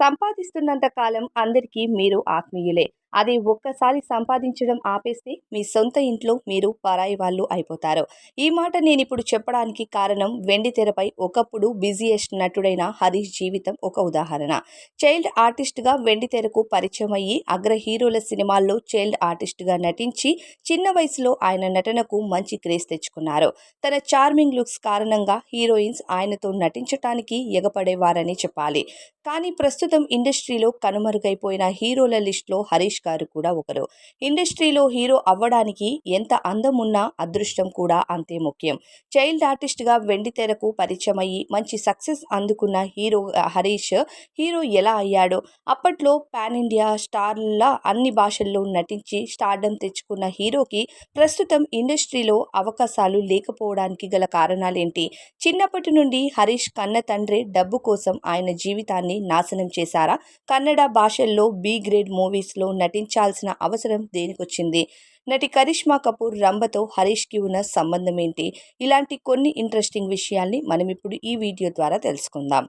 సంపాదిస్తున్నంత కాలం అందరికీ మీరు ఆత్మీయులే. అది ఒక్కసారి సంపాదించడం ఆపేస్తే మీ సొంత ఇంట్లో మీరు పరాయి వాళ్ళు అయిపోతారు. ఈ మాట నేను ఇప్పుడు చెప్పడానికి కారణం వెండి తెరపై ఒకప్పుడు బిజీయెస్ట్ నటుడైన హరీష్ జీవితం ఒక ఉదాహరణ. చైల్డ్ ఆర్టిస్ట్గా వెండి తెరకు పరిచయం అయ్యి అగ్ర హీరోల సినిమాల్లో చైల్డ్ ఆర్టిస్ట్గా నటించి చిన్న వయసులో ఆయన నటనకు మంచి క్రేజ్ తెచ్చుకున్నారు. తన చార్మింగ్ లుక్స్ కారణంగా హీరోయిన్స్ ఆయనతో నటించటానికి ఎగపడేవారని చెప్పాలి. కానీ ప్రస్తుతం ఇండస్ట్రీలో కనుమరుగైపోయిన హీరోల లిస్టులో హరీష్ గారు కూడా ఒకరు. ఇండస్ట్రీలో హీరో అవ్వడానికి ఎంత అందం ఉన్నా అదృష్టం కూడా అంతే ముఖ్యం. చైల్డ్ ఆర్టిస్ట్గా వెండి తెరకు పరిచయం అయ్యి మంచి సక్సెస్ అందుకున్న హీరో హరీష్ హీరో ఎలా అయ్యాడో అప్పట్లో పాన్ ఇండియా స్టార్ల అన్ని భాషల్లో నటించి స్టార్డమ్ తెచ్చుకున్న హీరోకి ప్రస్తుతం ఇండస్ట్రీలో అవకాశాలు లేకపోవడానికి గల కారణాలేంటి? చిన్నప్పటి నుండి హరీష్ కన్న తండ్రి డబ్బు కోసం ఆయన జీవితాన్ని నాశనం చేశారా? కన్నడ భాషల్లో బి గ్రేడ్ మూవీస్లో నటించాల్సిన అవసరం దేనికొచ్చింది? నటి కరిష్మా కపూర్ రంభతో హరీష్కి ఉన్న సంబంధం ఏంటి ఇలాంటి కొన్ని ఇంట్రెస్టింగ్ విషయాల్ని మనం ఇప్పుడు ఈ వీడియో ద్వారా తెలుసుకుందాం.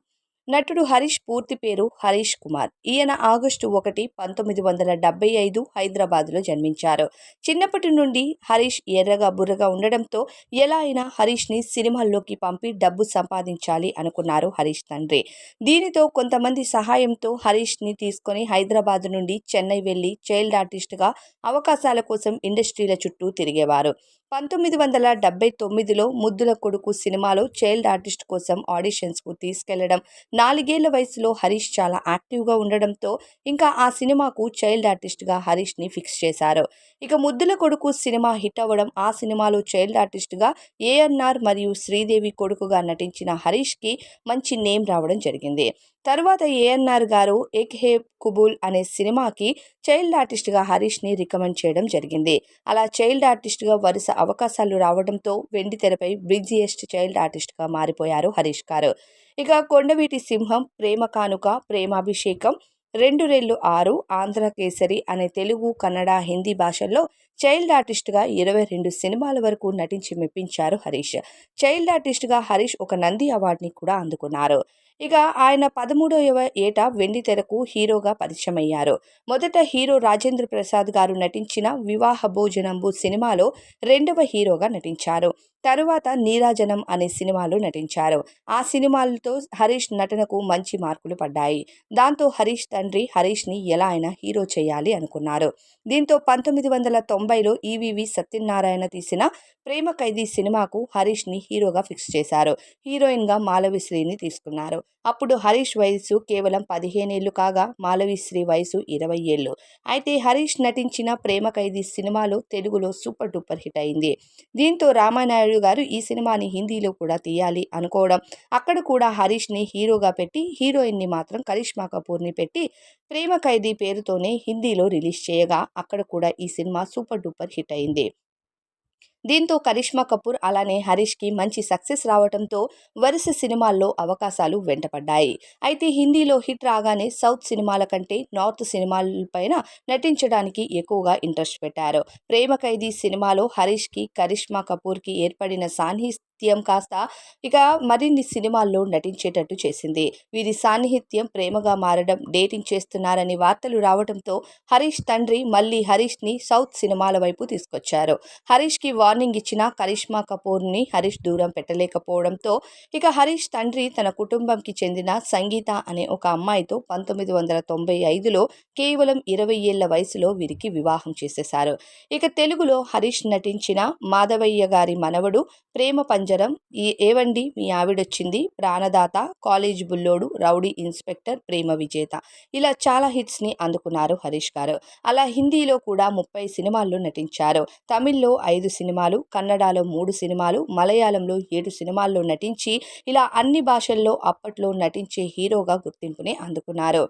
నటుడు హరీష్ పూర్తి పేరు హరీష్ కుమార్. ఈయన ఆగస్టు ఒకటి పంతొమ్మిది వందల డెబ్బై ఐదు హైదరాబాద్లో జన్మించారు. చిన్నప్పటి నుండి హరీష్ ఎర్రగా బుర్రగా ఉండడంతో ఎలా అయినా హరీష్ని సినిమాల్లోకి పంపి డబ్బు సంపాదించాలి అనుకున్నారు హరీష్ తండ్రి. దీనితో కొంతమంది సహాయంతో హరీష్ని తీసుకొని హైదరాబాద్ నుండి చెన్నై వెళ్ళి చైల్డ్ ఆర్టిస్ట్గా అవకాశాల కోసం ఇండస్ట్రీల చుట్టూ తిరిగేవారు. పంతొమ్మిది వందల డెబ్బై తొమ్మిదిలో ముద్దుల కొడుకు సినిమాలో చైల్డ్ ఆర్టిస్ట్ కోసం ఆడిషన్స్కు తీసుకెళ్ళడం. నాలుగేళ్ళ వయసులో హరీష్ చాలా యాక్టివ్గా ఉండడంతో ఇంకా ఆ సినిమాకు చైల్డ్ ఆర్టిస్ట్గా హరీష్ని ఫిక్స్ చేశారు. ఇక ముద్దుల కొడుకు సినిమా హిట్ అవ్వడం ఆ సినిమాలో చైల్డ్ ఆర్టిస్ట్గా ఏఎన్ఆర్ మరియు శ్రీదేవి కొడుకుగా నటించిన హరీష్కి మంచి నేమ్ రావడం జరిగింది. తరువాత ఏఎన్ఆర్ గారు ఎక్ హే కుబుల్ అనే సినిమాకి చైల్డ్ ఆర్టిస్ట్గా హరీష్ని రికమెండ్ చేయడం జరిగింది. అలా చైల్డ్ ఆర్టిస్ట్గా వరుస అవకాశాలు రావడంతో వెండి తెరపై బిజియెస్ట్ చైల్డ్ ఆర్టిస్ట్గా మారిపోయారు హరీష్ గారు ఇక కొండవీటి సింహం ప్రేమ కానుక ప్రేమాభిషేకం రెండు రెళ్ళు ఆరు ఆంధ్ర కేసరి అనే తెలుగు కన్నడ హిందీ భాషల్లో చైల్డ్ ఆర్టిస్ట్గా ఇరవై రెండు సినిమాల వరకు నటించి మెప్పించారు హరీష్. చైల్డ్ ఆర్టిస్ట్గా హరీష్ ఒక నంది అవార్డుని కూడా అందుకున్నారు. ఇక ఆయన పదమూడవ ఏట వెండి తెరకు హీరోగా పరిచయమయ్యారు. మొదట హీరో రాజేంద్ర ప్రసాద్ గారు నటించిన వివాహ భోజనంబు సినిమాలో రెండవ హీరోగా నటించారు. తరువాత నీరాజనం అనే సినిమాలో నటించారు. ఆ సినిమాలతో హరీష్ నటనకు మంచి మార్కులు పడ్డాయి. దాంతో హరీష్ తండ్రి హరీష్ని ఎలా అయినా హీరో చేయాలి అనుకున్నారు. దీంతో పంతొమ్మిది వందల తొంభైలో ఈవీవి సత్యనారాయణ తీసిన ప్రేమ ఖైదీ సినిమాకు హరీష్ని హీరోగా ఫిక్స్ చేశారు. హీరోయిన్గా మాలవిశ్రీని తీసుకున్నారు. అప్పుడు హరీష్ వయసు కేవలం పదిహేనేళ్ళు కాగా మాలవిశ్రీ వయసు ఇరవై ఏళ్ళు. అయితే హరీష్ నటించిన ప్రేమ ఖైదీ సినిమాలో తెలుగులో సూపర్ డూపర్ హిట్ అయింది. దీంతో రామానాయుడు గారు ఈ సినిమాని హిందీలో కూడా తీయాలి అనుకోవడం. అక్కడ కూడా హరీష్ని హీరోగా పెట్టి హీరోయిన్ని మాత్రం కరిష్మా కపూర్ని పెట్టి ప్రేమ ఖైదీ పేరుతోనే హిందీలో రిలీజ్ చేయగా అక్కడ కూడా ఈ సినిమా సూపర్ డూపర్ హిట్ అయింది. దీంతో కరిష్మా కపూర్ అలానే హరీష్కి మంచి సక్సెస్ రావడంతో వరుస సినిమాల్లో అవకాశాలు వెంటపడ్డాయి. అయితే హిందీలో హిట్ రాగానే సౌత్ సినిమాల కంటే నార్త్ సినిమాలపైన నటించడానికి ఎక్కువగా ఇంట్రెస్ట్ పెట్టారు. ప్రేమ ఖైదీ సినిమాలో హరీష్కి కరిష్మా కపూర్కి ఏర్పడిన సాన్నిహిత్యం కాస్త ఇక మరిన్ని సినిమాల్లో నటించేటట్టు చేసింది. వీరి సాన్నిహిత్యం ప్రేమగా మారడం డేటింగ్ చేస్తున్నారని వార్తలు రావడంతో హరీష్ తండ్రి మళ్ళీ హరీష్ని సౌత్ సినిమాల వైపు తీసుకొచ్చారు. హరీష్కి వార్నింగ్ ఇచ్చిన కరిష్మా కపూర్ని హరీష్ దూరం పెట్టలేకపోవడంతో ఇక హరీష్ తండ్రి తన కుటుంబంకి చెందిన సంగీత అనే ఒక అమ్మాయితో పంతొమ్మిది వందల తొంభై ఐదులో కేవలం ఇరవై ఏళ్ళ వయసులో వీరికి వివాహం చేసేశారు. ఇక తెలుగులో హరీష్ నటించిన మాధవయ్య గారి మనవడు ప్రేమ పంజరం ఈ ఏవండి మీ ఆవిడొచ్చింది? Pranadata college Bullodu rowdy inspector Prema Vijeta. ఇలా చాలా హిట్స్ని అందుకున్నారు హరీష్ గారు. అలా హిందీలో కూడా ముప్పై సినిమాల్లో నటించారు. తమిళ్ళో ఐదు సినిమా సినిమాలు కన్నడలో మూడు సినిమాలు మలయాళంలో ఏడు సినిమాల్లో నటించి ఇలా అన్ని భాషల్లో అప్పట్లో నటించే హీరోగా గుర్తింపుని అందుకున్నారు.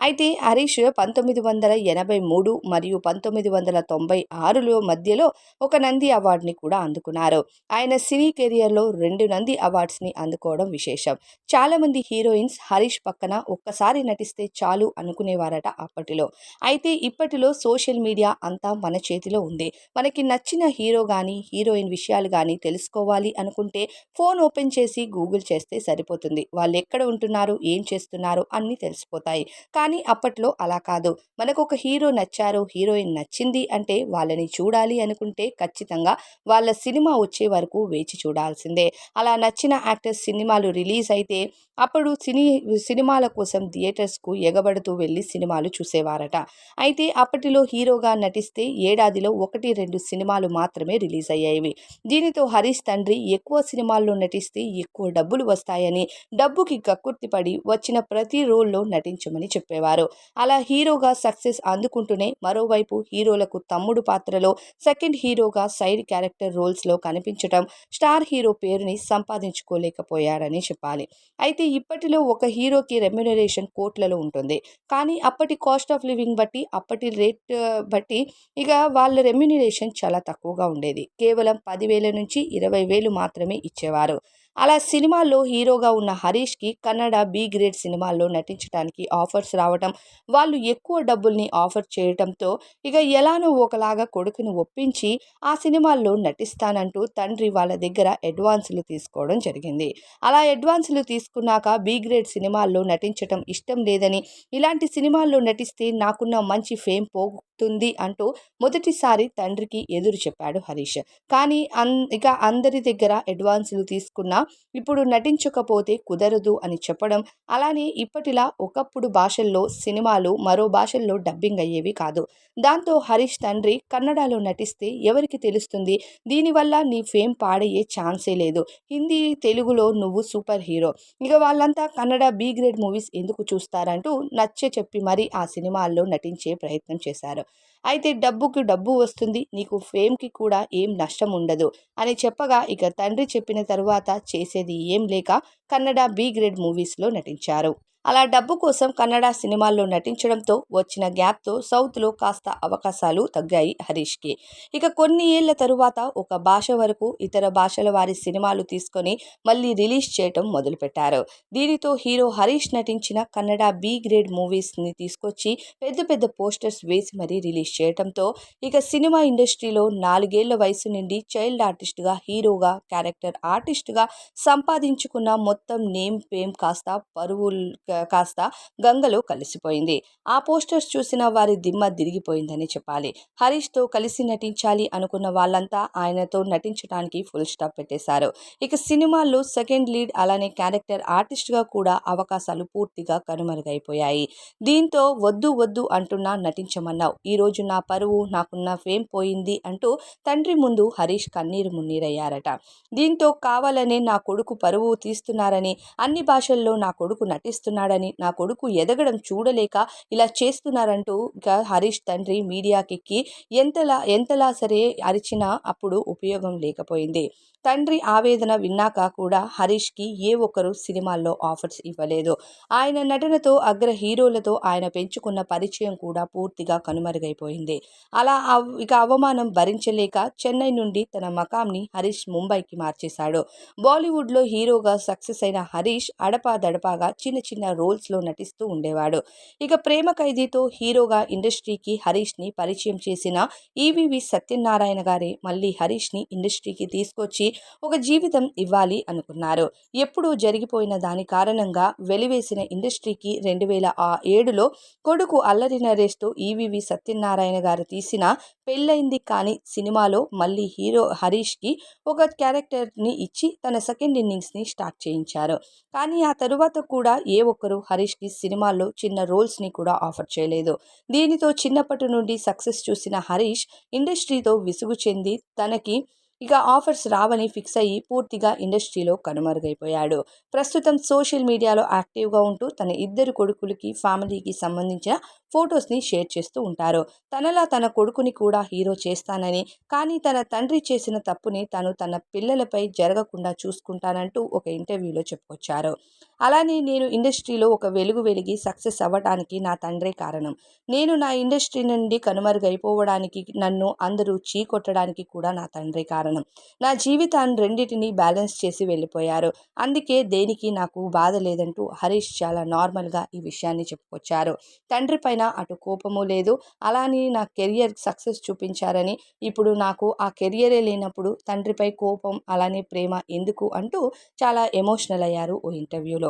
అయితే హరీష్ పంతొమ్మిది వందల ఎనభై మూడు మరియు పంతొమ్మిది వందల తొంభై ఆరులో మధ్యలో ఒక నంది అవార్డుని కూడా అందుకున్నారు. ఆయన సినీ కెరియర్లో రెండు నంది అవార్డ్స్ని అందుకోవడం విశేషం. చాలామంది హీరోయిన్స్ హరీష్ పక్కన ఒక్కసారి నటిస్తే చాలు అనుకునేవారట అప్పటిలో. అయితే ఇప్పటిలో సోషల్ మీడియా అంతా మన చేతిలో ఉంది. మనకి నచ్చిన హీరో కానీ కానీ హీరోయిన్ విషయాలు కానీ తెలుసుకోవాలి అనుకుంటే ఫోన్ ఓపెన్ చేసి గూగుల్ చేస్తే సరిపోతుంది. వాళ్ళు ఎక్కడ ఉంటున్నారు ఏం చేస్తున్నారు అన్నీ తెలిసిపోతాయి. కానీ అప్పట్లో అలా కాదు. మనకు ఒక హీరో నచ్చారు హీరోయిన్ నచ్చింది అంటే వాళ్ళని చూడాలి అనుకుంటే ఖచ్చితంగా వాళ్ళ సినిమా వచ్చే వరకు వేచి చూడాల్సిందే. అలా నచ్చిన యాక్టర్స్ సినిమాలు రిలీజ్ అయితే అప్పుడు సినీ సినిమాల కోసం థియేటర్స్కు ఎగబడుతూ వెళ్ళి సినిమాలు చూసేవారట. అయితే అప్పటిలో హీరోగా నటిస్తే ఏడాదిలో ఒకటి రెండు సినిమాలు మాత్రమే రిలీజ్ అయ్యేవి దీనితో హరీష్ తండ్రి ఎక్కువ సినిమాల్లో నటిస్తే ఎక్కువ డబ్బులు వస్తాయని డబ్బుకి కక్కుర్తిపడి వచ్చిన ప్రతి రోల్లో నటించమని చెప్పేవారు. అలా హీరోగా సక్సెస్ అందుకుంటూనే మరోవైపు హీరోలకు తమ్ముడు పాత్రలో సెకండ్ హీరోగా సైడ్ క్యారెక్టర్ రోల్స్లో కనిపించడం స్టార్ హీరో పేరుని సంపాదించుకోలేకపోయాడని చెప్పాలి. అయితే ఇప్పటిలో ఒక హీరోకి రెమ్యునరేషన్ కోట్లలో ఉంటుంది. కానీ అప్పటి కాస్ట్ ఆఫ్ లివింగ్ బట్టి అప్పటి రేట్ బట్టి ఇక వాళ్ళ రెమ్యునరేషన్ చాలా తక్కువగా ఉండేది. కేవలం పదివేల నుంచి ఇరవై వేలు మాత్రమే ఇచ్చేవారు. అలా సినిమాల్లో హీరోగా ఉన్న హరీష్కి కన్నడ బి గ్రేడ్ సినిమాల్లో నటించడానికి ఆఫర్స్ రావటం వాళ్ళు ఎక్కువ డబ్బుల్ని ఆఫర్ చేయటంతో ఇక ఎలానో ఒకలాగా కొడుకుని ఒప్పించి ఆ సినిమాల్లో నటిస్తానంటూ తండ్రి వాళ్ళ దగ్గర అడ్వాన్సులు తీసుకోవడం జరిగింది. అలా అడ్వాన్సులు తీసుకున్నాక బి గ్రేడ్ సినిమాల్లో నటించటం ఇష్టం లేదని ఇలాంటి సినిమాల్లో నటిస్తే నాకున్న మంచి ఫేమ్ పోతుంది అంటూ మొదటిసారి తండ్రికి ఎదురు చెప్పాడు హరీష్. కానీ అన్ ఇక అందరి దగ్గర అడ్వాన్సులు తీసుకున్న ఇప్పుడు నటించకపోతే కుదరదు అని చెప్పడం. అలానే ఇప్పటిలా ఒకప్పుడు భాషల్లో సినిమాలు మరో భాషల్లో డబ్బింగ్ అయ్యేవి కాదు. దాంతో హరీష్ తండ్రి కన్నడలో నటిస్తే ఎవరికి తెలుస్తుంది? దీనివల్ల నీ ఫేమ్ పాడయ్యే ఛాన్సే లేదు. హిందీ తెలుగులో నువ్వు సూపర్ హీరో. ఇక వాళ్ళంతా కన్నడ బి గ్రేడ్ మూవీస్ ఎందుకు చూస్తారంటూ నచ్చే చెప్పి మరీ ఆ సినిమాల్లో నటించే ప్రయత్నం చేశారు. అయితే డబ్బుకి డబ్బు వస్తుంది నీకు ఫేమ్కి కూడా ఏం నష్టం ఉండదు అని చెప్పగా ఇక తండ్రి చెప్పిన తరువాత చేసేది ఏం లేక కన్నడ బి గ్రేడ్ మూవీస్లో నటించారు. అలా డబ్బు కోసం కన్నడ సినిమాల్లో నటించడంతో వచ్చిన గ్యాప్తో సౌత్లో కాస్త అవకాశాలు తగ్గాయి హరీష్కి. ఇక కొన్ని ఏళ్ళ తరువాత ఒక భాష వరకు ఇతర భాషల వారి సినిమాలు తీసుకొని మళ్ళీ రిలీజ్ చేయటం మొదలుపెట్టారు. దీనితో హీరో హరీష్ నటించిన కన్నడ బి గ్రేడ్ మూవీస్ని తీసుకొచ్చి పెద్ద పెద్ద పోస్టర్స్ వేసి మరీ రిలీజ్ చేయటంతో ఇక సినిమా ఇండస్ట్రీలో నాలుగేళ్ళ వయసు నుండి చైల్డ్ ఆర్టిస్ట్గా హీరోగా క్యారెక్టర్ ఆర్టిస్ట్గా సంపాదించుకున్న మొత్తం నేమ్ ఫేమ్ కాస్త పరువులు కాస్త గంగలో కలిసిపోయింది. ఆ పోస్టర్స్ చూసిన వారి దిమ్మ తిరిగిపోయిందని చెప్పాలి. హరీష్తో కలిసి నటించాలి అనుకున్న వాళ్ళంతా ఆయనతో నటించడానికి ఫుల్ స్టాప్ పెట్టేశారు. ఇక సినిమాల్లో సెకండ్ లీడ్ అలానే క్యారెక్టర్ ఆర్టిస్ట్గా కూడా అవకాశాలు పూర్తిగా కనుమరుగైపోయాయి. దీంతో వద్దు వద్దు అంటున్నా నటించమన్నావు. ఈరోజు నా పరువు నాకున్న ఫేమ్ పోయింది అంటూ తండ్రి ముందు హరీష్ కన్నీరు మున్నీరయ్యారట. దీంతో కావాలనే నా కొడుకు పరువు తీస్తున్నారని అన్ని భాషల్లో నా కొడుకు నటిస్తున్నాడు చేస్తున్నాడని నా కొడుకు ఎదగడం చూడలేక ఇలా చేస్తున్నారంటూ ఇక హరీష్ తండ్రి మీడియాకెక్కి ఎంతలా ఎంతలా సరే అరిచినా అప్పుడు ఉపయోగం లేకపోయింది. తండ్రి ఆవేదన విన్నాక కూడా హరీష్కి ఏ ఒక్కరు సినిమాల్లో ఆఫర్స్ ఇవ్వలేదు. ఆయన నటనతో అగ్ర హీరోలతో ఆయన పెంచుకున్న పరిచయం కూడా పూర్తిగా కనుమరుగైపోయింది. అలా ఇక అవమానం భరించలేక చెన్నై నుండి తన మకాంని హరీష్ ముంబైకి మార్చేశాడు. బాలీవుడ్లో హీరోగా సక్సెస్ అయిన హరీష్ అడపా దడపాగా చిన్న చిన్న రోల్స్లో నటిస్తూ ఉండేవాడు. ఇక ప్రేమ ఖైదీతో హీరోగా ఇండస్ట్రీకి హరీష్ని పరిచయం చేసిన ఈవివి సత్యనారాయణ గారే మళ్ళీ హరీష్ని ఇండస్ట్రీకి తీసుకొచ్చి ఒక జీవితం ఇవ్వాలి అనుకున్నారు. ఎప్పుడూ జరిగిపోయిన దాని కారణంగా వెలివేసిన ఇండస్ట్రీకి రెండు వేల ఆ ఏడులో కొడుకు అల్లరి నరేష్తో ఈవివి సత్యనారాయణ గారు తీసిన పెళ్ళైంది కానీ సినిమాలో మళ్ళీ హీరో హరీష్కి ఒక క్యారెక్టర్ని ఇచ్చి తన సెకండ్ ఇన్నింగ్స్ని స్టార్ట్ చేయించారు. కానీ ఆ తరువాత కూడా ఏ ఒక్కరు హరీష్కి సినిమాల్లో చిన్న రోల్స్ని కూడా ఆఫర్ చేయలేదు. దీనితో చిన్నప్పటి నుండి సక్సెస్ చూసిన హరీష్ ఇండస్ట్రీతో విసుగు చెంది తనకి ఇక ఆఫర్స్ రావని ఫిక్స్ అయ్యి పూర్తిగా ఇండస్ట్రీలో కనుమరుగైపోయాడు. ప్రస్తుతం సోషల్ మీడియాలో యాక్టివ్గా ఉంటూ తన ఇద్దరు కొడుకులకి ఫ్యామిలీకి సంబంధించిన ఫొటోస్ని షేర్ చేస్తూ ఉంటారు. తనలా తన కొడుకుని కూడా హీరో చేస్తానని కానీ తన తండ్రి చేసిన తప్పుని తను తన పిల్లలపై జరగకుండా చూసుకుంటానంటూ ఒక ఇంటర్వ్యూలో చెప్పుకొచ్చారు. అలానే నేను ఇండస్ట్రీలో ఒక వెలుగు వెలిగి సక్సెస్ అవ్వటానికి నా తండ్రే కారణం. నేను నా ఇండస్ట్రీ నుండి కనుమరుగైపోవడానికి నన్ను అందరూ చీకొట్టడానికి కూడా నా తండ్రే కారణం. నా జీవితాన్ని రెండింటిని బ్యాలెన్స్ చేసి వెళ్ళిపోయారు. అందుకే దేనికి నాకు బాధ లేదంటూ హరీష్ చాలా నార్మల్గా ఈ విషయాన్ని చెప్పుకొచ్చారు. తండ్రి పైన అటు కోపము లేదు. అలానే నా కెరియర్ సక్సెస్ చూపించారని ఇప్పుడు నాకు ఆ కెరియరే లేనప్పుడు తండ్రిపై కోపం అలానే ప్రేమ ఎందుకు అంటూ చాలా ఎమోషనల్ అయ్యారు ఓ ఇంటర్వ్యూలో.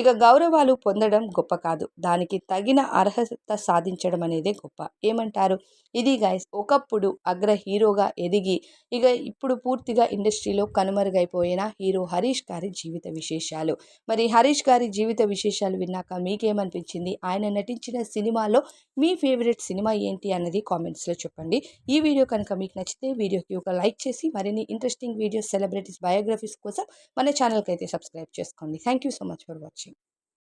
ఇక గౌరవాలు పొందడం గొప్ప కాదు. దానికి తగిన అర్హత సాధించడం అనేదే గొప్ప. ఏమంటారు? ఇది గైస్ ఒకప్పుడు అగ్ర హీరోగా ఎదిగి ఇక ఇప్పుడు పూర్తిగా ఇండస్ట్రీలో కనుమరుగైపోయిన హీరో హరీష్ గారి జీవిత విశేషాలు. మరి హరీష్ గారి జీవిత విశేషాలు విన్నాక మీకేమనిపించింది? ఆయన నటించిన సినిమాలో మీ ఫేవరెట్ సినిమా ఏంటి అన్నది కామెంట్స్లో చెప్పండి. ఈ వీడియో కనుక మీకు నచ్చితే వీడియోకి ఒక లైక్ చేసి మరిన్ని ఇంట్రెస్టింగ్ వీడియోస్ సెలబ్రిటీస్ బయోగ్రఫీస్ కోసం మన ఛానల్కి అయితే సబ్స్క్రైబ్ చేసుకోండి. Thank you so much for watching teaching